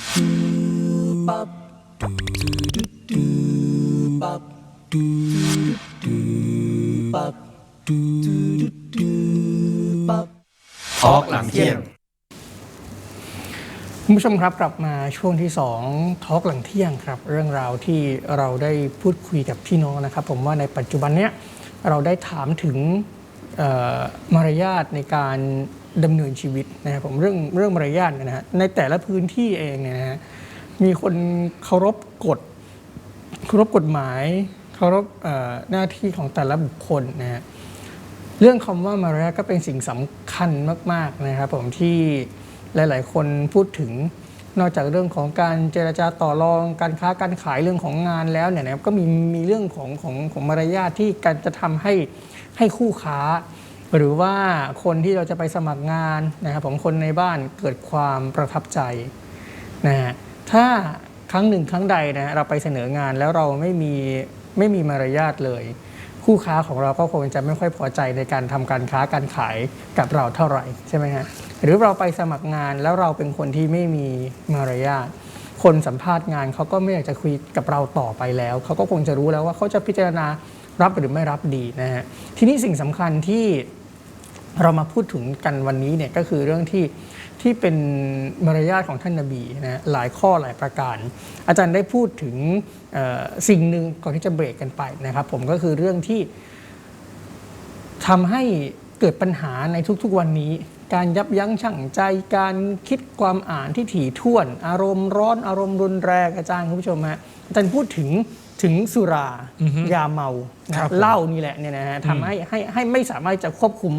ทอกหลังเที่ยงคุณผู้ชมครับกลับมาช่วงที่2ทอล์กหลังเที่ยงครับ เรื่องราวที่เราได้พูดคุยกับพี่น้องนะครับ ผมว่าในปัจจุบันเนี้ยเราได้ถามถึงมารยาทในการ ดำเนินชีวิตนะครับผมเรื่องเรื่องมารยาทนนะฮะในแต่ละพื้นที่เองเนี่ยนะฮะมีคนเคารพกฎเคารพกฎหมายเคารพหน้าที่ของแต่ละบุคคลนะฮะเรื่องคำว่ามารยาทก็เป็นสิ่งสำคัญมาก ๆนะครับผมที่หลาย ๆ คนพูดถึงนอกจากเรื่องของการเจรจาต่อรองการค้าการขายเรื่องของงานแล้วเนี่ยนะครับก็มีมีเรื่องของของของมารยาทที่การจะทำให้ให้คู่ค้า หรือว่าคนที่เราจะไปสมัครงานนะครับผมคนในบ้านเกิดความประทับใจนะฮะถ้าครั้งหนึ่งครั้งใดนะเราไปเสนองานแล้วเราไม่มีไม่มีมารยาทเลย คู่ค้าของเราก็คงจะไม่ค่อยพอใจในการทำการค้าการขายกับเราเท่าไหร่ใช่ไหมฮะหรือเราไปสมัครงานแล้วเราเป็นคนที่ไม่มีมารยาทคนสัมภาษณ์งานเขาก็ไม่อยากจะคุยกับเราต่อไปแล้ว เขาก็คงจะรู้แล้วว่าเขาจะพิจารณารับหรือไม่รับดีนะฮะทีนี้สิ่งสำคัญที่ เรามาพูดถึงกันวันนี้เนี่ยก็คือเรื่องที่ที่เป็นมารยาทของท่านนบีนะหลายข้อหลายประการ อาจารย์ได้พูดถึงเอ่อสิ่งหนึ่งก่อนที่จะเบรกกันไปนะครับ ผมก็คือเรื่องที่ทำให้เกิดปัญหาในทุกๆวันนี้ การยับยั้งชั่งใจการคิดความอ่านที่ถี่ถ้วน อารมณ์ร้อนอารมณ์รุนแรงอาจารย์คุณผู้ชมฮะอาจารย์พูดถึงถึงสุรายาเมานะคครัรับบผมเหล้านี่แหละเนี่ยนะฮะทำให้ให้ให้ไม่สามารถจะควบคุม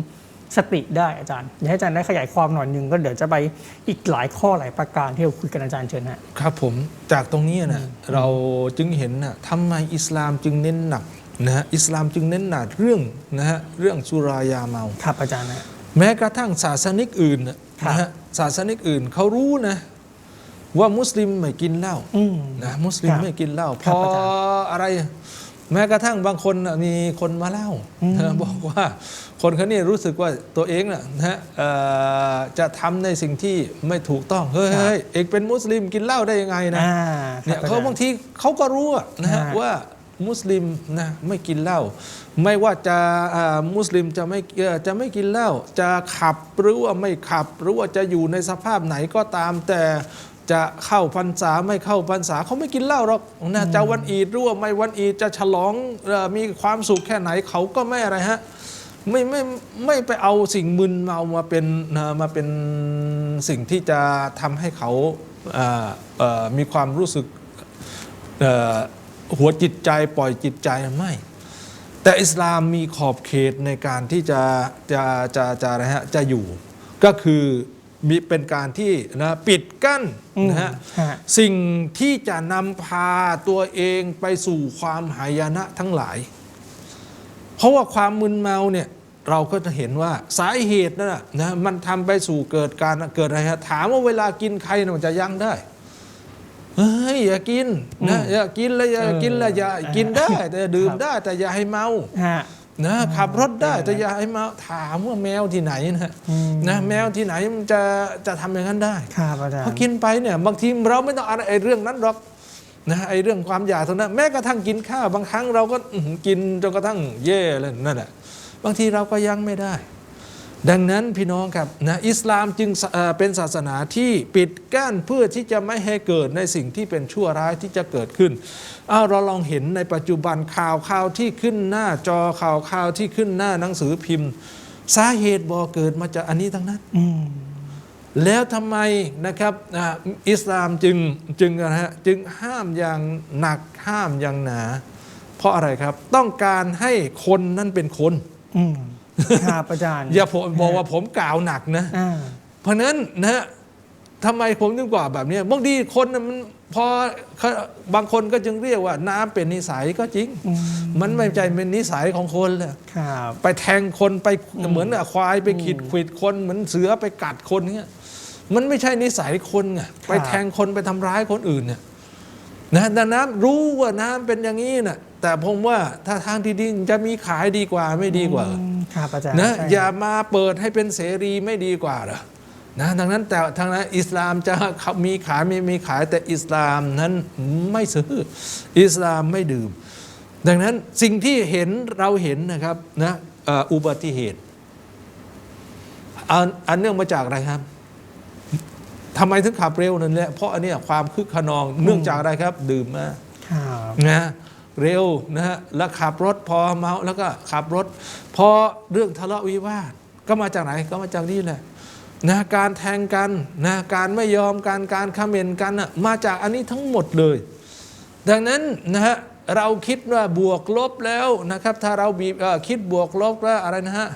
สติได้อาจารย์อยากให้อาจารย์ได้ขยายความหน่อยหนึ่งก็เดี๋ยวจะไปอีกหลายข้อหลายประการที่เราคุยกันอาจารย์เชิญฮะครับผมจากตรงนี้นะเราจึงเห็นนะทำไมอิสลามจึงเน้นหนักนะฮะอิสลามจึงเน้นหนักเรื่องนะฮะเรื่องสุรายาเมาครับอาจารย์นะแม้กระทั่งศาสนิกอื่นน่ะครับนะฮะศาสนิกอื่นเขารู้นะว่ามุสลิมไม่กินเหล้าอืมนะมุสลิมครับไม่กินเหล้าคพรับออาจารย์อะไร แม้กระทั่งบางคนน่ะมีคนมาเล่านะบอกว่าคนเขานี่รู้สึกว่าตัวเองน่ะนะฮะเอ่อจะทำในสิ่งที่ไม่ถูกต้องเฮ้ยเฮ้ยเอกเป็นมุสลิมกินเหล้าได้ยังไงนะอ่าเนี่ยครับเขาอจรบางทีเขาก็รู้อะนะฮะฮะว่ามุสลิมนะไม่กินเหล้าไม่ว่าจะอ่ามุสลิมจะไม่เอ่อจะไม่กินเหล้าจะขับหรือว่าไม่ขับหรือว่าจะอยู่ในสภาพไหนก็ตามแต่ จะเข้าพรรษาไม่เข้าพรรษาเขาไม่กินเหล้าหรอกนะจะวันอีดหรือว่าไม่วันอีดจะฉลองเอ่อมีความสุขแค่ไหนเขาก็ไม่อะไรฮะไม่ไม่ไม่ไปเอาสิ่งมึนเมามาเป็นนะมาเป็นสิ่งที่จะทำให้เขาเอ่อเอ่อมีความรู้สึกเอ่อหัวจิตใจปล่อยจิตใจไม่แต่อิสลามมีขอบเขตในการที่จะจะจะจะอะไรฮะจะอยู่ก็คือ มีเป็นการที่นะปิดกั้นอืมนะฮะฮะ สิ่งที่จะนำพาตัวเองไปสู่ความหายนะทั้งหลาย เพราะว่าความมึนเมาเนี่ยเราก็จะเห็นว่าสาเหตุนั่นนะนะมันทำไปสู่เกิดการเกิดอะไรฮะถามว่าเวลากินใครน่ะมันจะยั้งได้เฮ้ยอย่ากินนะอย่ากินแล้วอย่าเออกินแล้วอย่ากินได้ แต่ดื่มครับได้แต่อย่าให้เมาฮะ นะขับรถได้เออแต่อย่าให้เมาถามว่าแมวที่ไหนนะอืมนะแมวที่ไหนมันจะจะทำอย่างนั้นได้ครับอาจารย์พอกินไปเนี่ยบางทีเราไม่ต้องอะไรไอ้เรื่องนั้นหรอกนะไอ้เรื่องความอยากเท่านั้นแม้กระทั่งกินข้าวบางครั้งเราก็อื้อหือกินจนกระทั่งเย่เลยนั่นแหละบางทีเราก็ยังไม่ได้ ดังนั้นพี่น้องครับนะอิสลามจึงเป็นศาสนาที่ปิดกั้นเพื่อที่จะไม่ให้เกิดในสิ่งที่เป็นชั่วร้ายที่จะเกิดขึ้นเอาเราลองเห็นในปัจจุบันข่าวข่าวที่ขึ้นหน้าจอข่าวข่าวที่ขึ้นหน้าหนังสือพิมพ์ สาเหตุบ่เกิดมาจากอันนี้ทั้งนั้นแล้วทำไมนะครับอิสลามจึงจึงนะฮะจึงห้ามอย่างหนักห้ามอย่างหนา เพราะอะไรครับ ต้องการให้คนนั้นเป็นคน อื ครับอาจารย์อย่าผมบอกว่าผมกล่าวหนักนะ อ่า เพราะฉะนั้นนะฮะทำไมผมถึงกว่าแบบเนี้ยบางทีคนน่ะมันพอเขาบางคนก็จึงเรียกว่าน้ำเป็นนิสัยก็จริง อืม มันไม่ใช่เป็นนิสัยของคนเลยครับ ไปแทงคนไปเหมือนอะควายไปขีดขวิดคน เหมือนเสือไปกัดคนเงี้ยมันไม่ใช่นิสัยคนไงไปแทงคนไปทำร้ายคนอื่นเนี่ยนะดังนั้นรู้ว่าน้ำเป็นอย่างนี้นะแต่ผมว่าถ้าทางที่ดีจะมีขายดีกว่าไม่ดีกว่า อืม ครับอาจารย์นะใช่อย่ามาเปิดให้เป็นเสรีไม่ดีกว่าเหรอนะดังนั้นแต่ทางนั้นอิสลามจะมีขายไม่มีขายแต่อิสลามนั้นไม่ซื้ออิสลามไม่ดื่ม ดังนั้นสิ่งที่เห็นเราเห็นนะครับนะเอ่ออุบัติเหตุอันอันเนื่องมาจากอะไรครับทำไมถึงขับเร็วนั่นแหละเพราะอันเนี้ยความคึกขนองเนื่องจากอะไรครับ ดื่มมาครับนะ เร็วนะฮะแล้วขับรถพอเมาแล้วก็ขับรถ พอเรื่องทะเลาะวิวาทก็มาจากไหนก็มาจากนี่แหละนะการแทงกันนะการไม่ยอมการการคอมเมนต์กันน่ะมาจากอันนี้ทั้งหมดเลย ดังนั้นนะฮะเราคิดว่าบวกลบแล้วนะครับ ถ้าเราบีบเอ่อคิดบวกลบแล้วอะไรนะฮะ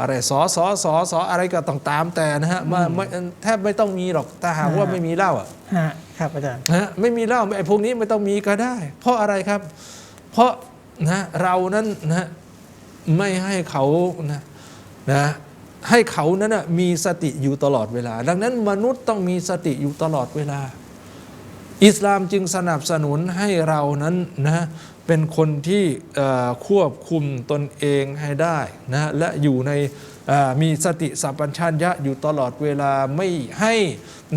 อะไรสอสอสอสออะไรก็ต้องตามแต่นะฮะมาไม่แทบไม่ต้องมีหรอกถ้าหากว่าไม่มีเหล้าอะฮะ ครับอาจารย์นะฮะไม่มีเหล้าไอ้พวกนี้ไม่ต้องมีก็ได้ เพราะอะไรครับ เพราะนะเรานั้นนะไม่ให้เขานะนะให้เขานั้นนะมีสติอยู่ตลอดเวลา ดังนั้นมนุษย์ต้องมีสติอยู่ตลอดเวลา อิสลามจึงสนับสนุนให้เรานั้นนะเป็นคนที่ควบคุมตนเองให้ได้นะและอยู่ใน มีสติสัพพัญชัญญะอยู่ตลอดเวลาไม่ให้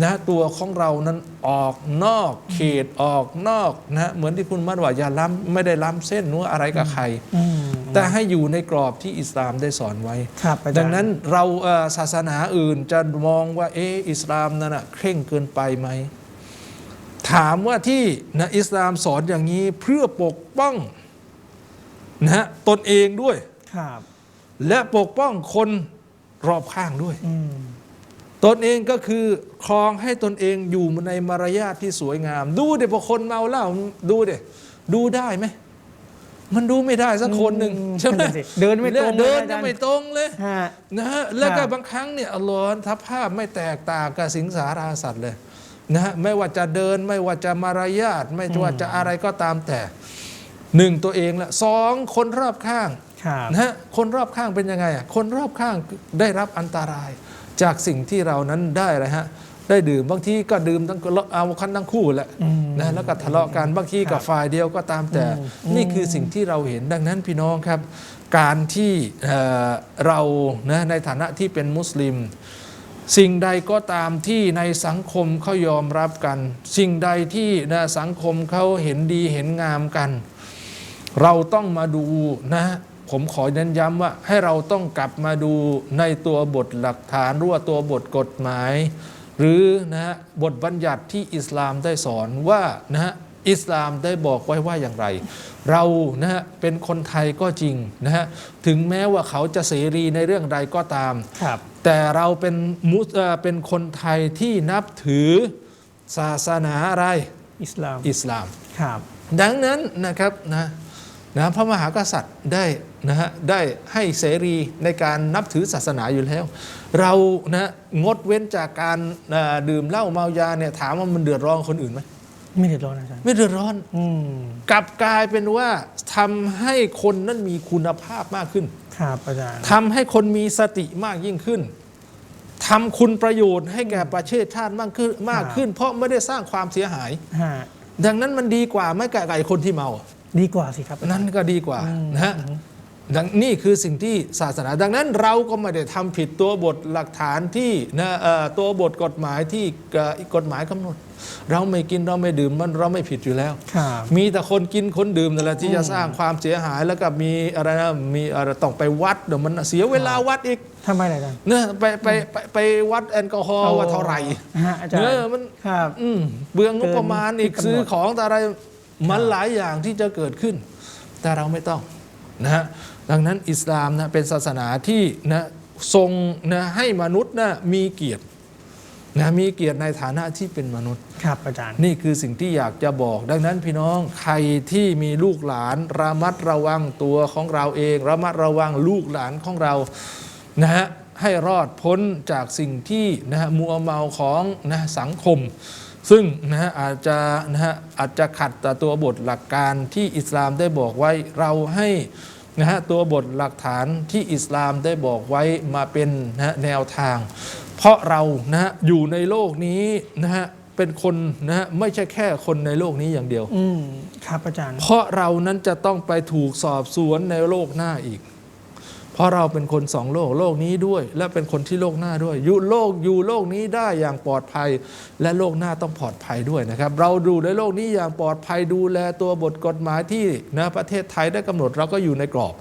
นะตัวของเรานั้นออกนอกเขตออกนอกนะเหมือนที่คุณมัดว่าอย่าล้ำไม่ได้ล้ำเส้นนัวอะไรกับใครอืมแต่ให้อยู่ในกรอบที่อิสลามได้สอนไว้ครับอาจารย์ดังนั้นเราเอ่อศาสนาอื่นจะมองว่าเอออิสลามนั่นนะเคร่งเกินไปไหมถามว่าที่นะอิสลามสอนอย่างนี้เพื่อปกป้องนะฮะตนเองด้วยครับ และปกป้องคนรอบข้างด้วยอืมตนเองก็คือครองให้ตนเองอยู่ในมารยาทที่สวยงาม ดูเดี๋ยวพอคนเมาเหล้าดูเดี๋ยดูได้ไหมมันดูไม่ได้สักคนหนึ่งใช่ไหมนั่นสิเดินไม่ตรงเดินเลยอาจารย์ก็ไม่ตรงเลยฮะนะฮะแล้วก็ครับบางครั้งเนี่ยอัลลอฮ์ทับภาพไม่แตกต่างกับสิงสาราสัตว์เลยนะฮะไม่ว่าจะเดินไม่ว่าจะมารยาทไม่ว่าจะอะไรก็ตามแต่หนึ่งตัวเองละสองคนรอบข้างครับ นะฮะคนรอบข้างเป็นยังไงอะคนรอบข้างได้รับอันตราย จากสิ่งที่เรานั้นได้อะไรฮะได้ดื่มบางทีก็ดื่มทั้งเอาคันทั้งคู่แหละอืมนะแล้วก็ทะเลาะกันบางทีกับฝ่ายเดียวก็ตามแต่อืมนี่คือสิ่งที่เราเห็นดังนั้นพี่น้องครับ การที่เอ่อเรานะในฐานะที่เป็นมุสลิม สิ่งใดก็ตามที่ในสังคมเขายอมรับกัน สิ่งใดที่นะสังคมเขาเห็นดีเห็นงามกัน เราต้องมาดูนะ ผมขอเน้นย้ำว่าให้เราต้องกลับมาดูในตัวบทหลักฐานหรือว่าตัวบทกฎหมาย หรือนะฮะบทบัญญัติที่อิสลามได้สอนว่านะฮะอิสลามได้บอกไว้ว่าอย่างไร เรานะฮะเป็นคนไทยก็จริงนะฮะถึงแม้ว่าเขาจะเสรีในเรื่องใดก็ตามครับแต่เราเป็นมุสเอ่อเป็นคนไทยที่นับถือศาสนาอะไรอิสลามอิสลามครับ ดังนั้นนะครับนะนะพระมหากษัตริย์ได้ นะฮะได้ให้เสรีในการนับถือศาสนาอยู่แล้ว เรานะงดเว้นจากการเอ่อดื่มเหล้าเมายาเนี่ยถามว่ามันเดือดร้อนคนอื่นไหมไม่เดือดร้อนอาจารย์ไม่เดือดร้อนอืมกลับกลายเป็นว่าทำให้คนนั้นมีคุณภาพมากขึ้น ครับอาจารย์ทำให้คนมีสติมากยิ่งขึ้นทำคุณประโยชน์ให้แก่ประเทศชาติมากขึ้นมากขึ้น เพราะไม่ได้สร้างความเสียหายฮะดังนั้นมันดีกว่าไม่กับไอ้คนที่เมา ดีกว่าสิครับอาจารย์นั่นก็ดีกว่าอืมนะฮะ ดังนี่คือสิ่งที่ศาสนา ดังนั้นเราก็ไม่ได้ทำผิดตัวบทหลักฐานที่นะเอ่อตัวบทกฎหมายที่เอ่อกฎหมายกำหนด เราไม่กินเราไม่ดื่มมันเราไม่ผิดอยู่แล้วครับมีแต่คนกินคนดื่มนั่นแหละที่จะสร้างความเสียหายแล้วก็มีอะไรนะมีอะไรต้องไปวัดเดี๋ยวมันเสียเวลาวัดอีกทำไมล่ะอาจารย์เนี่ยไปไปไปไปวัดแอลกอฮอล์ว่าเท่าไหร่ฮะอาจารย์เออมันครับอืมเบืองงบประมาณอีกเกินที่กำหนดซื้อของแต่อะไรมันหลายอย่างที่จะเกิดขึ้น แต่เราไม่ต้องนะฮะ ดังนั้นอิสลามนะเป็นศาสนาที่นะทรงนะให้มนุษย์นะมีเกียรตินะมีเกียรติในฐานะที่เป็นมนุษย์ ครับอาจารย์ นี่คือสิ่งที่อยากจะบอก ดังนั้นพี่น้องใครที่มีลูกหลานระมัดระวังตัวของเราเอง ระมัดระวังลูกหลานของเรานะฮะให้รอดพ้นจากสิ่งที่นะฮะมัวเมาของนะสังคม ซึ่งนะฮะอาจจะนะฮะอาจจะขัดต่อตัวบทหลักการที่อิสลามได้บอกไว้เราให้ นะฮะตัวบทหลักฐานที่อิสลามได้บอกไว้มาเป็นนะฮะแนวทาง เพราะเรานะฮะอยู่ในโลกนี้นะฮะเป็นคนนะฮะไม่ใช่แค่คนในโลกนี้อย่างเดียว อืมครับอาจารย์ เพราะเรานั้นจะต้องไปถูกสอบสวนในโลกหน้าอีก เพราะเราเป็นคนสองโลกโลกนี้ด้วย และเป็นคนที่โลกหน้าด้วย อยู่โลกอยู่โลกนี้ได้อย่างปลอดภัย และโลกหน้าต้องปลอดภัยด้วยนะครับ เราดูในโลกนี้อย่างปลอดภัยดูแลตัวบทกฎหมายที่นะประเทศไทยได้กำหนดเราก็อยู่ในกรอบ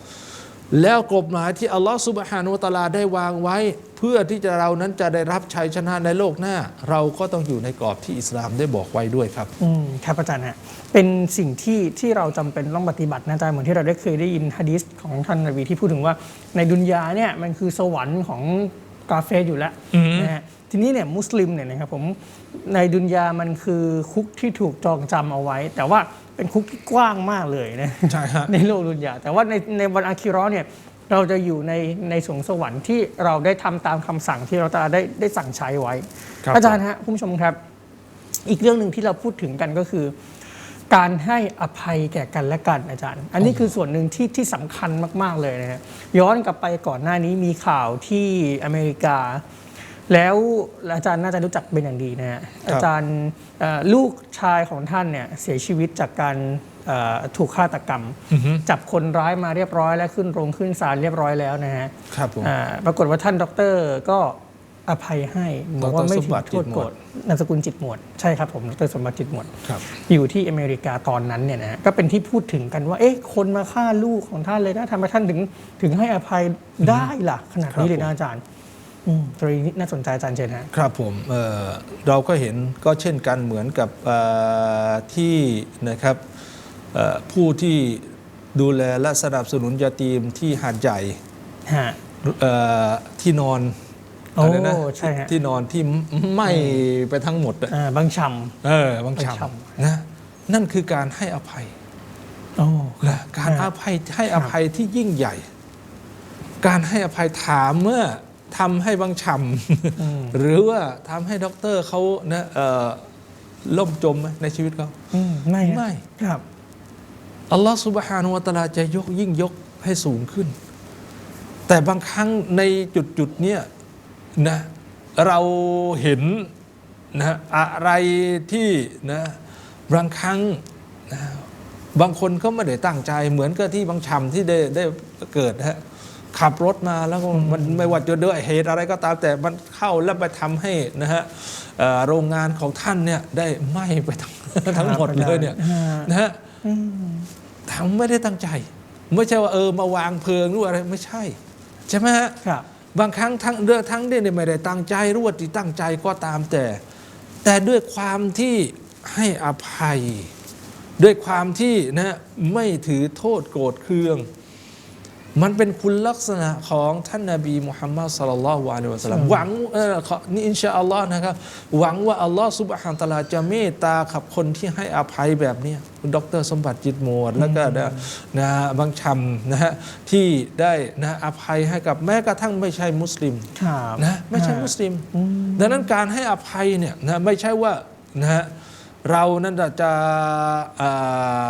แล้วกฎหมายที่อัลลอฮฺสุบฮานุวะตาลาได้วางไว้ เพื่อที่จะเรานั้นจะได้รับชัยชนะในโลกหน้า เราก็ต้องอยู่ในกรอบที่อิสลามได้บอกไว้ด้วยครับ อืมครับอาจารย์ฮะ เป็นสิ่งที่ที่เราจำเป็นต้องปฏิบัตินะอาจารย์เหมือนที่เราได้เคยได้ยินฮะดีษของท่านนบีที่พูดถึงว่าในดุนยาเนี่ยมันคือสวรรค์ของกาเฟสอยู่แล้วนะฮะทีนี้เนี่ยมุสลิมเนี่ยนะครับผมในดุนยามันคือคุกที่ถูกจองจำเอาไว้ แต่ว่าเป็นคุกที่กว้างมากเลยนะใช่ฮะในโลกดุนยา แต่ว่าในในวันอาคิเราะห์เนี่ยเราจะอยู่ในในสวงสวรรค์ที่เราได้ทำตามคำสั่งที่เราตาได้ได้สั่งใช้ไว้ครับอาจารย์ฮะคุณผู้ชมครับ อีกเรื่องหนึ่งที่เราพูดถึงกันก็คือ การให้อภัยแก่กันและกันอาจารย์ อันนี้คือส่วนหนึ่งที่ที่สำคัญมาก ๆ เลยนะฮะย้อนกลับไปก่อนหน้านี้มีข่าวที่อเมริกา แล้วอาจารย์น่าจะรู้จักเป็นอย่างดีนะฮะอาจารย์เอ่อลูกชายของท่านเนี่ยเสียชีวิตจากการเอ่อถูกฆาตกรรม จับคนร้ายมาเรียบร้อย และขึ้นโรงขึ้นศาลเรียบร้อยแล้วนะฮะครับผมอ่าปรากฏว่าท่านด็อกเตอร์ก็ อภัยให้บอกว่าไม่ถืดรสมบัอติโทษโกรธนามสกุลจิตหมวด ใช่ครับผมดรสมบัติจิตหมวดครับอยู่ที่อเมริกาตอนนั้นเนี่ยนะฮะก็เป็นที่พูดถึงกันว่า เอ๊ะ คนมาฆ่าลูกของท่านเลยนะทำไมท่านถึงถึงให้อภัยได้ล่ะ ขนาดนี้เลยนะอาจารย์อืมตรงนี้น่าสนใจอาจารย์เจนฮะครับผมเอ่อเราก็เห็นก็เช่นกันเหมือนกับเอ่อที่นะครับเอ่อผู้ที่ดูแลและสนับสนุนยาตีมที่หาดใหญ่ฮะเอ่อที่นอน โอ้ไรนะใช่ฮะ ที่นอนที่ไหม้ไปทั้งหมดอะอ่าบางชเออบางบางชช่ำนะนั่นคือการให้อภัยำโอ้ นะการอภัยให้อภัยที่ยิ่งใหญ่ การให้อภัยถามเมื่อทำให้บางชำหรือว่าทำให้ด็อกเตอร์เขานะเอ่อล่มจมไหมในชีวิตเขา อืมไม่ฮะไม่ ครับ อัลลอฮฺสุบฮานุวะตะอาลาจะยกยิ่งยกให้สูงขึ้น แต่บางครั้งในจุดจุดๆเนี้ย นะเราเห็นนะอะไรที่นะบางครั้งนะบางคนก็ไม่ได้ตั้งใจเหมือนกับที่บางชำที่ได้ได้เกิดฮะขับรถมาแล้วก็มันไม่ว่าจะด้วยเหตุอะไรก็ตามแต่มันเข้าแล้วไปทำให้นะฮะเอ่อโรงงานของท่านเนี่ยได้ไหม้ไปทั้งทั้งหมดเลยเนี่ยฮะนะฮะทำไม่ได้ตั้งใจ ไม่ใช่ว่าเออมาวางเพลิงหรืออะไรไม่ใช่ ใช่ไหมฮะครับ บางครั้งทั้งเรื่องทั้งเนี่ยไม่ได้ตั้งใจรู้ว่าที่ตั้งใจก็ตามแต่ แต่ด้วยความที่ให้อภัย ด้วยความที่นะไม่ถือโทษโกรธเคือง มันเป็นคุณลักษณะของท่านนาบีมุฮัมมัดสัลลัลลอฮุอะลัยวะสัลลัมหวังเออขอนี่อินชาอัลลอฮ์นะครับหวังว่าอัลลอฮ์ซุบฮานะฮูวะตะลาจะเมตตากับคนที่ให้อภัยแบบเนี้ย ดรสมบัติจิตโมดแล้วก็นะนะบางชำนะฮะที่ได้นะอภัยให้กับแม้กระทั่งไม่ใช่มุสลิมครับนะไม่ใช่มุสลิม ดังนั้นการให้อภัยเนี่ยนะไม่ใช่ว่านะฮะ เรานั้นจะอ่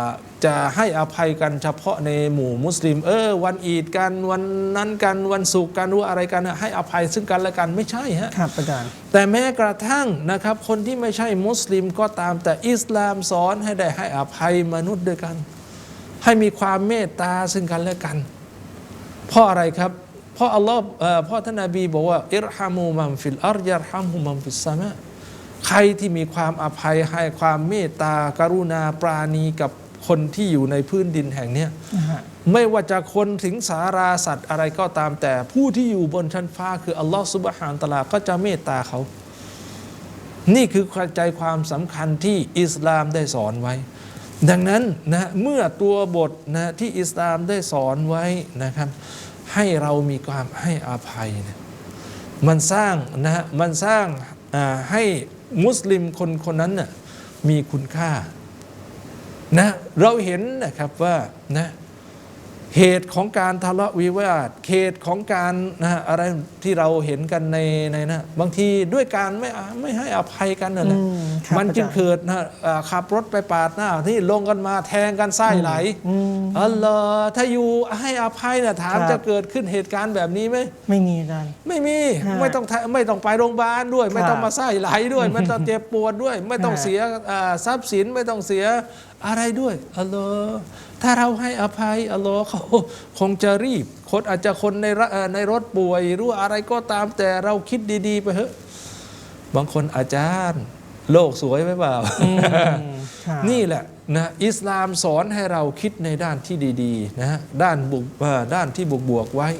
าจะให้อภัยกันเฉพาะในหมู่มุสลิม เออ วันอีดกันวันนั้นกันวันศุกร์กันว่าอะไรกันนะให้อภัยซึ่งกันและกันไม่ใช่ฮะครับอาจารย์แต่แม้กระทั่งนะครับ คนที่ไม่ใช่มุสลิมก็ตามแต่อิสลามสอนให้ได้ให้อภัยมนุษย์ด้วยกัน ให้มีความเมตตาซึ่งกันและกัน เพราะอะไรครับ เพราะอัลลอฮ์เอ่อเพราะท่านนบีบอกว่าอิรฮามูมัมฟิลอัรยัรฮัมฮุมัมฟิสซามะ ใครที่มีความอภัยให้ความเมตตากรุณาปราณีกับคนที่อยู่ในพื้นดินแห่งเนี้ยนะฮะไม่ว่าจะคนถึงสาราสัตว์อะไรก็ตามแต่ ผู้ที่อยู่บนชั้นฟ้าคืออัลลอฮ์ซุบฮานตะอาลาก็จะเมตตาเขา นี่คือใจความสำคัญที่อิสลามได้สอนไว้ ดังนั้นนะเมื่อตัวบทนะที่อิสลามได้สอนไว้นะครับ ให้เรามีความให้อภัยเนี่ยมันสร้างนะฮะมันสร้างอ่าให้ มุสลิมคนคนนั้นน่ะมีคุณค่านะเราเห็นนะครับว่านะ เหตุของการทะเลาะวิวาทเหตุของการนะอะไรที่เราเห็นกันในในนะบางทีด้วยการไม่ไม่ให้อภัยกันนั่นแหละอืมครับมันจึงอาจารย์เกิดนะอ่าขับรถไปปาดหน้าที่ลงกันมาแทงกันไส้ไหลอัลลอฮ์ถ้าอยู่ให้อภัยนะถามครับจะเกิดขึ้นเหตุการณ์แบบนี้ไหมไม่มีอาจารย์ไม่มีฮะไม่ต้องทะไม่ต้องไปโรงพยาบาลด้วย ไม่ต้องครับมาไส้ไหลด้วยไม่ต้องเจ็บปวดด้วย ไม่ต้องฮะเสียอ่าทรัพย์สินไม่ต้องเสียอะไรด้วยอัลลอฮ์ ถ้าเราให้อภัยอัลลอฮ์เขาคงจะรีบ คนอาจจะคนในรเอ่อในรถป่วย หรือว่าอะไรก็ตามแต่เราคิดดีๆไปเถอะบางคนอาจารย์ โลกสวยไหมเปล่าครับนี่แหละนะอิสลามสอนให้เราคิดในด้านที่ดีๆนะฮะด้านบุกเอ่อด้านที่บวกบวกๆไว้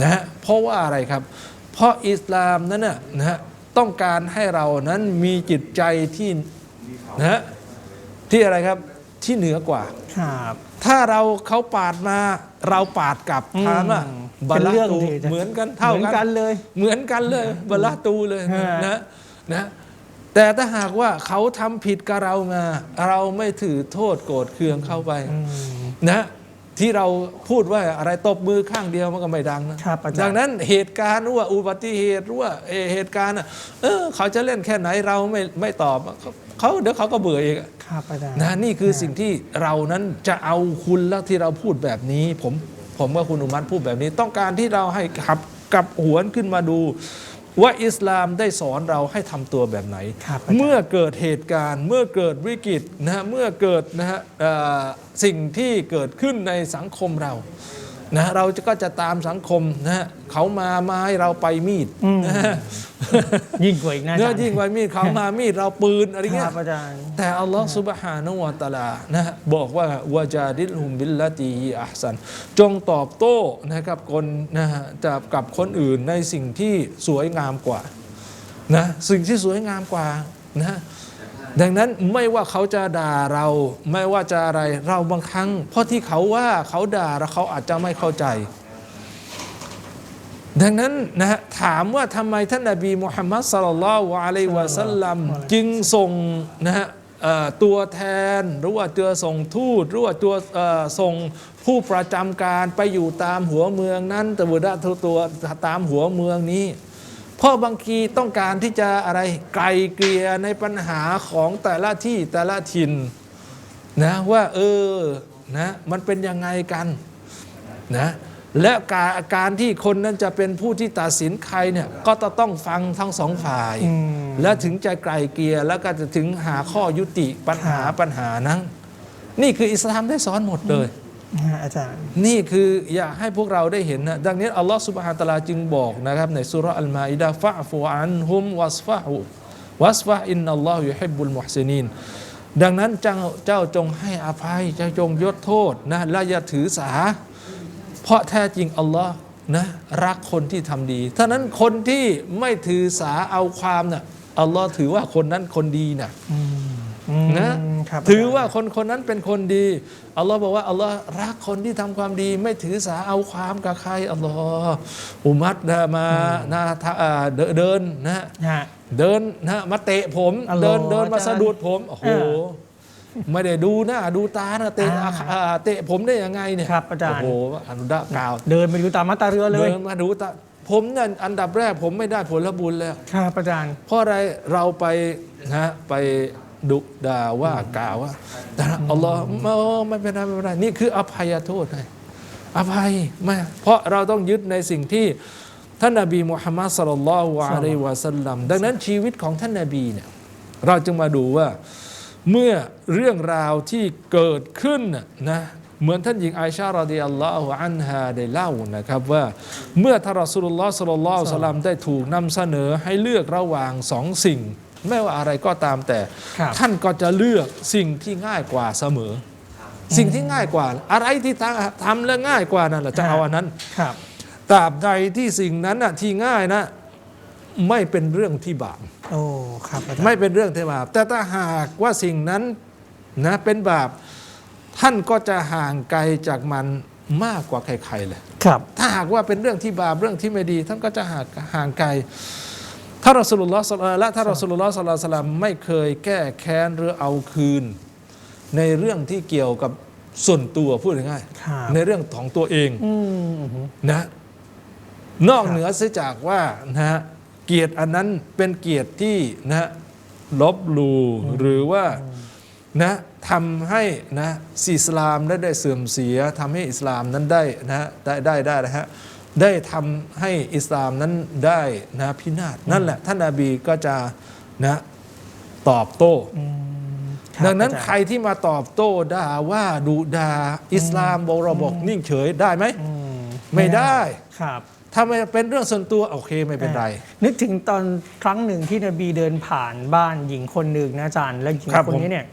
นะฮะเพราะว่าอะไรครับ เพราะอิสลามนั้นน่ะนะฮะต้องการให้เรานั้นมีจิตใจที่นะฮะที่อะไรครับ ที่เหนือกว่า ครับถ้าเราเขาปาดมาเราปาดกลับอืมถามว่าเป็นบาลาเรื่องตูที่จะเหมือนกันเท่าเหมือนกันเลย เหมือนกันเลยบาลาตูเลยฮะ นะนะแต่ถ้าหากว่าเขาทำผิดกับเรามาเราไม่ถือโทษโกรธเคืองเข้าไป อืม นะที่เราพูดว่าอะไรตบมือข้างเดียวมันก็ไม่ดังนะครับอาจารย์ ดังนั้นเหตุการณ์หรือว่าอุบัติเหตุหรือว่าเอ่อเหตุการณ์น่ะเออเขาจะเล่นแค่ไหนเราไม่ไม่ตอบเขาเขาเดี๋ยวเขาก็เบื่อเองอะ ครับอาจารย์นะนี่คือสิ่งที่เรานั้นจะเอาคุณแล้วที่เราพูดแบบนี้ ผมผมกับคุณอุมัตพูดแบบนี้ ต้องการที่เราให้ขับกลับหวนขึ้นมาดู ว่าอิสลามได้สอนเราให้ทำตัวแบบไหนครับอาจารย์เมื่อเกิดเหตุการณ์ เมื่อเกิดวิกฤตนะฮะเมื่อเกิดนะฮะเอ่อสิ่งที่เกิดขึ้นในสังคมเรา นะเราก็จะตามสังคมนะเขามามาให้เราไปมีดนะยิ่งกว่าอีกนะเนื่อยิ่งกว่ามีดเขามามีดเราปืนอะไรเงี้ยแต่อัลลอฮ์สุบฮานาวะตาลานะบอกว่าวาจาดิลฮุมบิลละตีอัสัน จงตอบโต้นะครับคนนะจะกับคนอื่นในสิ่งที่สวยงามกว่านะสิ่งที่สวยงามกว่านะ ดังนั้นไม่ว่าเขาจะด่าเรา ไม่ว่าจะอะไรเราบางครั้ง เพราะที่เขาว่าเขาด่าแล้วเขาอาจจะไม่เข้าใจ ดังนั้นนะฮะถามว่าทำไมท่านนบีมุฮัมมัดสลลัลลอฮุอะลัยวะสัลลัมจึงส่งนะฮะตัวแทนหรือว่าตัวส่งทูตหรือว่าตัวส่งผู้ประจำการไปอยู่ตามหัวเมืองนั้นตะบุดาตัวตามหัวเมืองนี้ เพราะบางทีต้องการที่จะอะไรไกลเกลี่ยในปัญหาของแต่ละที่แต่ละถิ่นนะว่าเออนะมันเป็นยังไงกันนะและการการที่คนนั้นจะเป็นผู้ที่ตัดสินใครเนี่ยก็จะต้องฟังทั้งสองฝ่ายอืมและถึงจะไกลเกลี่ยแล้วก็จะถึงหาข้อยุติปัญหาครับปัญหานั้น นี่คืออิสลามได้สอนหมดเลยนะฮะ อาจารย์นี่คืออยากให้พวกเราได้เห็นนะดังนี้อัลลอฮฺสุบฮานตะอาลาจึงบอกนะครับในสุราะห์อัลมาอิดะฟะฟูอันฮุมวัสฟะฮูวัสฟะอินนัลลอฮฺยุฮิบบุลมุฮซินีนดังนั้นเจ้าเจ้าจงให้อภัยเจ้าจงยกโทษนะและอย่าถือสา เพราะแท้จริงอัลลอฮ์นะรักคนที่ทำดีท่านั้นคนที่ไม่ถือสาเอาความน่ะอัลลอฮ์ถือว่าคนนั้นคนดีน่ะอืมนะครับ ถือว่าคนคนนั้นเป็นคนดีอัลลอฮ์บอกว่าอัลลอฮ์รักคนที่ทำความดี ไม่ถือสาเอาความกับใครอัลลอฮ์อุมัดนะมานะทะอ่าเดินเดินนะฮะเดินนะมาเตะผมอัลลอฮ์เดินเดินมาอาจารย์สะดุดผมโอ้โหอ่าไม่ได้ดูหน้าดูตานะเตะอ่าอ่าเตะผมได้ยังไงเนี่ยครับอาจารย์โอ้โหอนุดากล่าว เดินไปดูตามมาตราเรือเลยเดินมาดูตาผมเนี่ยอันดับแรกผมไม่ได้ผลบุญแล้ว ครับอาจารย์เพราะอะไรเราไปนะไป ดุด่าว่ากล่าวว่าแต่อัลลอฮ์ไม่ไม่เป็นไรไม่เป็นไรนี่คืออภัยโทษให้อภัยไม่เพราะเราต้องยึดในสิ่งที่ท่านนบีมุฮัมมัดสุลลัลลอฮุอะลัยฮิวะสัลลัมดังนั้นชีวิตของท่านนบีเนี่ยเราจึงมาดูว่าเมื่อเรื่องราวที่เกิดขึ้นน่ะนะเหมือนท่านหญิงไอชารอดิยัลลอฮุอันฮาได้เล่านะครับว่าเมื่อท่านรอสูลุลลอฮ์สุลลัลลอฮุอะลัยฮิวะสัลลัมได้ถูกนำเสนอให้เลือกระหว่างสองสิ่ง ไม่ว่าอะไรก็ตามแต่ครับท่านก็จะเลือกสิ่งที่ง่ายกว่าเสมอ สิ่งที่ง่ายกว่า อะไรที่ทำทำแล้วง่ายกว่านั่นแหละจะเอาอันนั้นครับตราบใดที่สิ่งนั้นน่ะที่ง่ายนะไม่เป็นเรื่องที่บาปโอ้ครับอาจารย์ไม่เป็นเรื่องที่บาป แต่ถ้าหากว่าสิ่งนั้นนะเป็นบาปท่านก็จะห่างไกลจากมันมากกว่าใครๆเลยครับ ถ้าหากว่าเป็นเรื่องที่บาปเรื่องที่ไม่ดี ท่านก็จะห่างห่างไกล ถ้ารอสุลลอฮ์ศ็อลลัลลอฮุและถ้ารอสุลลอฮ์ศ็อลลัลลอฮุอะลัยฮิวะสัลลัมไม่เคยแก้แค้นหรือเอาคืน ในเรื่องที่เกี่ยวกับส่วนตัวพูดง่ายครับๆในเรื่องของตัวเองอืมนะ นอกเหนือเสียจากว่านะฮะเกียรติอันนั้นเป็นเกียรติที่นะลบหลูหรือว่านะทำให้นะอิสลามได้ได้เสื่อมเสียทำให้อิสลามนั้นได้นะได้ได้ได้นะฮะ ได้ทำให้อิสลามนั้นได้นะพินาศนั่นแหละท่านนาบีก็จะนะตอบโต้อืมครับดังนั้นอาจารย์ใครที่มาตอบโต้ด่าว่าดุด่าอิสลามบอกเราบอกนิ่งเฉยได้ไหมอืมไม่ได้ครับถ้าไม่เป็นเรื่องส่วนตัวโอเคไม่เป็นไร นึกถึงตอนครั้งหนึ่งที่นบีเดินผ่านบ้านหญิงคนหนึ่งนะอาจารย์ แล้วหญิงครับคนนี้เนี่ย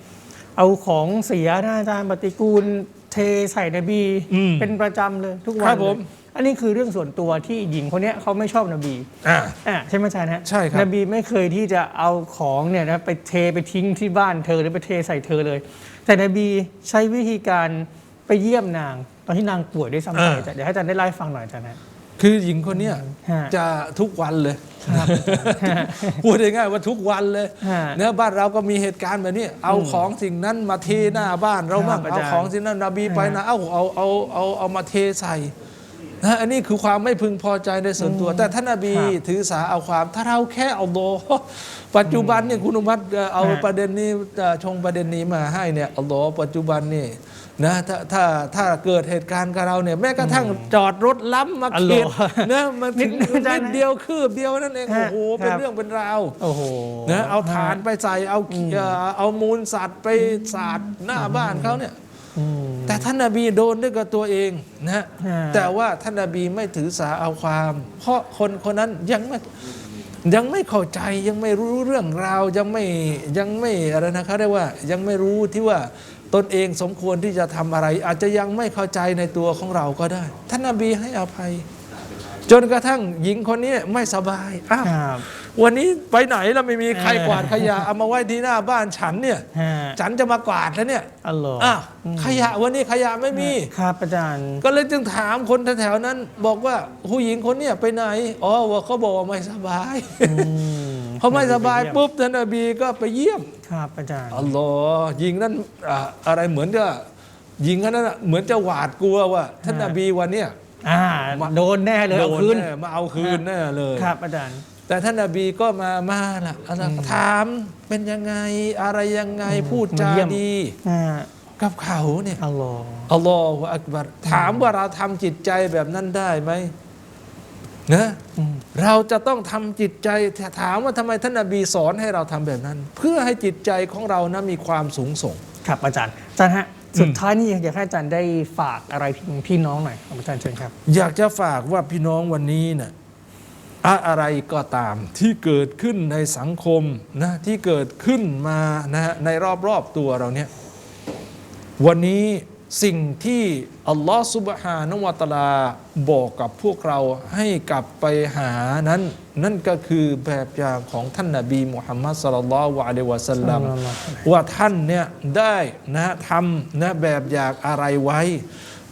เอาของเสียนะอาจารย์ปฏิกูล เทใส่นบีอืมเป็นประจำเลยทุกวัครันบผม เลยอันนี้คือเรื่องส่วนตัวที่หญิงคนเนี้ยเขาไม่ชอบนบีอ่า อ่าใช่ไหมอาจารย์ฮะใช่ครับ นบีไม่เคยที่จะเอาของเนี่ยนะไปเทไปทิ้งที่บ้านเธอหรือไปเทใส่เธอเลย แต่นบีใช้วิธีการไปเยี่ยมนาง ตอนที่นางป่วยด้วยซ้ำไปเดี๋ยวให้อาจารย์ได้ไล่าให้ฟังหน่อยอาจารย์นะ คือหญิงคนเนี้ยฮะ จะทุกวันเลยครับพูดง่ายๆว่าทุกวันเลยฮะเนื้อบ้านเราก็มีเหตุการณ์แบบนี้ เอาของสิ่งนั้นมาเทหน้าบ้านเราบ้างครับอาเอาจารย์ของสิ่งนั้นนบีไปฮะนะเอาเอาเอาเอาเอามาเทใส่นะอันนี้คือความไม่พึงพอใจในส่วนตัว แต่ท่านนบีครับถือสาเอาความถ้าเราแค่เอาโลอฮ์ ปัจจุบันเนี่ยคุณอุมัตเอ่อเอาฮะประเด็นนี้เอ่อชงประเด็นนี้มาให้เนี่ยอัลลอฮ์ปัจจุบันนี่นะถ้าถ้าถ้าเกิดเหตุการณ์กับเราเนี่ยแม้กระทั่งจอดรถล้ำมาอัลเขลอตฮ์นะมันถึงนิดนึงนิดนะเดียวคืบเดียวนั่นเองฮะโอ้โหเป็นครับเรื่องเป็นราวโอ้โหนะเอาฐานไปใส่เอาเอ่อเอามูลสัตว์ไปสาดหน้าบ้านเขาเนี่ยอืมแต่ท่านนาบีโดนด้วยกับตัวเองนะฮะฮะแต่ว่าท่านนาบีไม่ถือสาเอาความ เพราะคนคนนั้นยังไม่ ยังไม่เข้าใจยังไม่รู้เรื่องราวยังไม่ยังไม่อะไรนะเขาเรียกว่ายังไม่รู้ที่ว่าตนเองสมควรที่จะทำอะไร อาจจะยังไม่เข้าใจในตัวของเราก็ได้ ท่านนาบีให้อภัย จนกระทั่งหญิงคนนี้ไม่สบายอ้าว วันนี้ไปไหนแล้วไม่มีใครเออกวาดขยะเอามาไว้ที่หน้าบ้านฉันเนี่ยฮะฉันจะมากวาดแล้วเนี่ยอัลลอฮ์อ้าวขยะวันนี้ขยะไม่มีครับอาจารย์ ก็เลยจึงถามคนแถวๆนั้น บอกว่าผู้หญิงคนเนี้ยไปไหนอ๋อว่าเขาบอกว่าไม่สบายอืมพอไม่สบายปุ๊บท่านนบีก็ไปเยี่ยมครับอาจารย์อัลลอฮ์หญิงนั้นอ่าอะไรเหมือนจะหญิงคนนั้นน่ะเหมือนจะหวาดกลัวว่า ท่านนบีวันเนี้ยอ่าโดนแน่เลยเอาโดนคืนแน่มาเอาคืนแน่เลยครับอาจารย์ แต่ท่านนบีก็มามาล่ะอะไรถามเป็นยังไงอะไรยังไงพูดจามาเยี่ยมดีอ่ากับเขาเนี่ยอัลลอฮ์อัลลอฮฺอักบัรถามว่าเราทำจิตใจแบบนั้นได้ไหมนะอืมเราจะต้องทำจิตใจถามว่าทำไมท่านนบีสอนให้เราทำแบบนั้น เพื่อให้จิตใจของเรานะมีความสูงส่ง ครับอาจารย์อาจารย์ฮะสุดท้ายนี่อยากให้อาจารย์ได้ฝากอะไรถึงพี่น้องหน่อยครับอาจารย์เชิญครับ อยากจะฝากว่าพี่น้องวันนี้นะ่ะ อะอะไรก็ตามที่เกิดขึ้นในสังคมนะที่เกิดขึ้นมานะฮะในรอบๆตัวเราเนี่ยวันนี้สิ่งที่อัลลอฮฺสุบฮานะฮูวะตะอาลาบอกกับพวกเราให้กลับไปหานั้น นั่นก็คือแบบอย่างของท่านนบีมุฮัมมัดสลลัลลอฮุอะลัยฮิวะสัลลัมศ็อลลัลลอฮุอะลัยฮิว่าท่านเนี่ยได้นะทำนะแบบอย่างอะไรไว้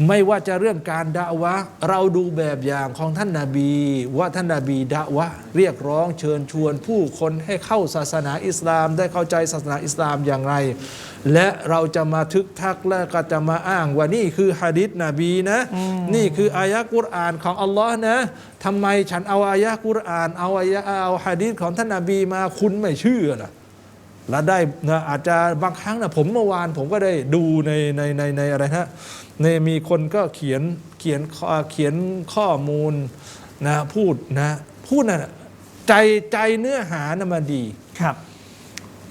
ไม่ว่าจะเรื่องการดะวะห์เราดูแบบอย่างของท่านนาบี ว่าท่านนาบีดะวะห์เรียกร้องเชิญชวนผู้คนให้เข้าศาสนาอิสลาม ได้เข้าใจศาสนาอิสลามอย่างไร และเราจะมาทึกทักและก็จะมาอ้างว่านี่คือฮะดิษนบีนะ นี่คืออายะกุรอานของอัลลอฮ์นะทำไมฉันเอาอายะกุรอาน เอาอายะเอาฮะดิษของท่านนาบีมาคุณไม่เชื่อล่ะ แล้วได้นะอาจจะบางครั้งนะผมเมื่อวานผมก็ได้ดูในในในในอะไรนะในมีคนก็เขียนเขียนข้อเขียนข้อมูลนะพูดนะพูดนะ่ะใจใจเนื้อหานะมันดีครับ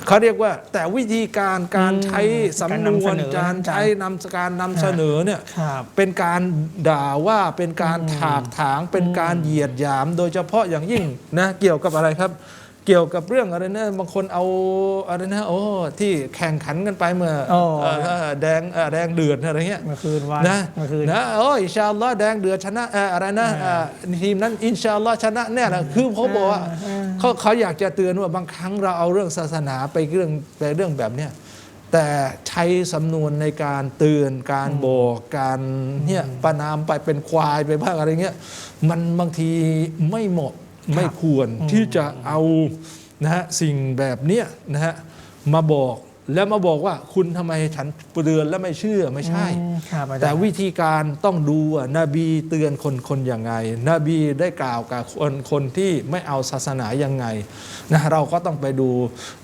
เขาเรียกว่าแต่วิธีการการใช้อืมสำนวนการนำเสนอการใช้นำการนำเสนอเนี่ยครับเป็นการด่าว่าเป็นการถากถางเป็นการเหยียดหยาม โดยเฉพาะอย่างยิ่งนะเกี่ยวกับอะไรครับ เกี่ยวกับเรื่องอะไรนะบางคนเอาอะไรนะโอ้ที่แข่งขันกันไปเมื่อโอ้เอ่อเอ่อแดงเอ่อแดงเดือดอะไรเงี้ยเมื่อคืนวันนะเมื่อคืนนะโอ้อินชาอัลลอฮ์แดงเดือดชนะเอ่ออะไรนะเอ่อทีมนั้นอินชาอัลลอฮ์ชนะแน่ละคือเขาบอกว่าอ่าเขาเขาอยากจะเตือนว่าบางครั้งเราเอาเรื่องศาสนาไปเรื่องไปเรื่องแบบเนี้ยแต่ใช้สำนวนในการเตือนการบอกการเนี่ยประนามไปเป็นควายไปบ้างอะไรเงี้ยมันบางทีไม่เหมาะ ไม่ควรที่จะเอานะฮะสิ่งแบบเนี้ยนะฮะมาบอกแล้วมาบอกว่าคุณทำไมฉันเตือนแล้วไม่เชื่อไม่ใช่อืมครับอาจารย์แต่วิธีการต้องดูว่านบีเตือนคนคนอย่างไง นบีได้กล่าวกับคนคนที่ไม่เอาศาสนายังไงนะเราก็ต้องไปดู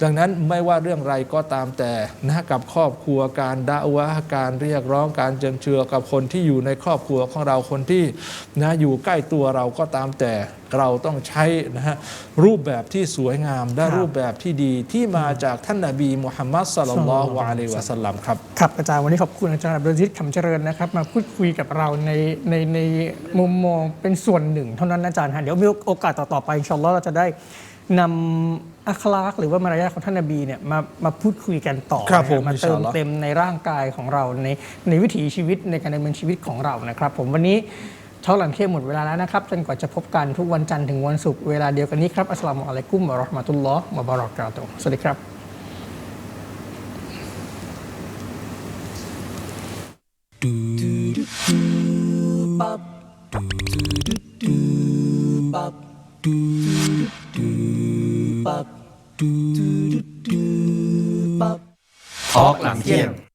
ดังนั้นไม่ว่าเรื่องไรก็ตามแต่นะกับครอบครัวการด่าวะห์การเรียกร้องการเจิญเชือกับคนที่อยู่ในครอบครัวของเราคนที่นะอยู่ใกล้ตัวเราก็ตามแต่ เราต้องใช้นะฮะรูปแบบที่สวยงามและครับรูปแบบที่ดีที่มาจากท่านนบีมุฮัมมัดสัลลัลลอฮุอะลัยฮิวะสัลลัมครับครับอาจารย์วันนี้ขอบคุณอาจารย์อับดุลอาซิดคำเจริญนะครับ มาพูดคุยกับเราในในในมุมมองเป็นส่วนหนึ่ง เท่านั้นนะอาจารย์ฮะเดี๋ยวมีโอกาสต่อๆไปอินชาอัลลอฮ์เราจะได้นำอัคลากหรือว่ามารยาทของท่านนบีเนี่ยมามาพูดคุยกันต่อครับนะฮะผมมาอินชาเติอัมลลอฮ์เต็มในร่างกายของเราในในวิถีชีวิตในการดำเนินชีวิตของเรานะครับ ผมวันนี้ เท่าหลังเที่ยงหมดเวลาแล้วนะครับ จนกว่าจะพบกันทุกวันจันทร์ถึงวันศุกร์เวลาเดียวกันนี้ครับ อัสลามุอะลัยกุมวะเราะห์มะตุลลอฮ์วะบะเราะกาตุฮ์สวัสดีครับทอล์กหลังเที่ยง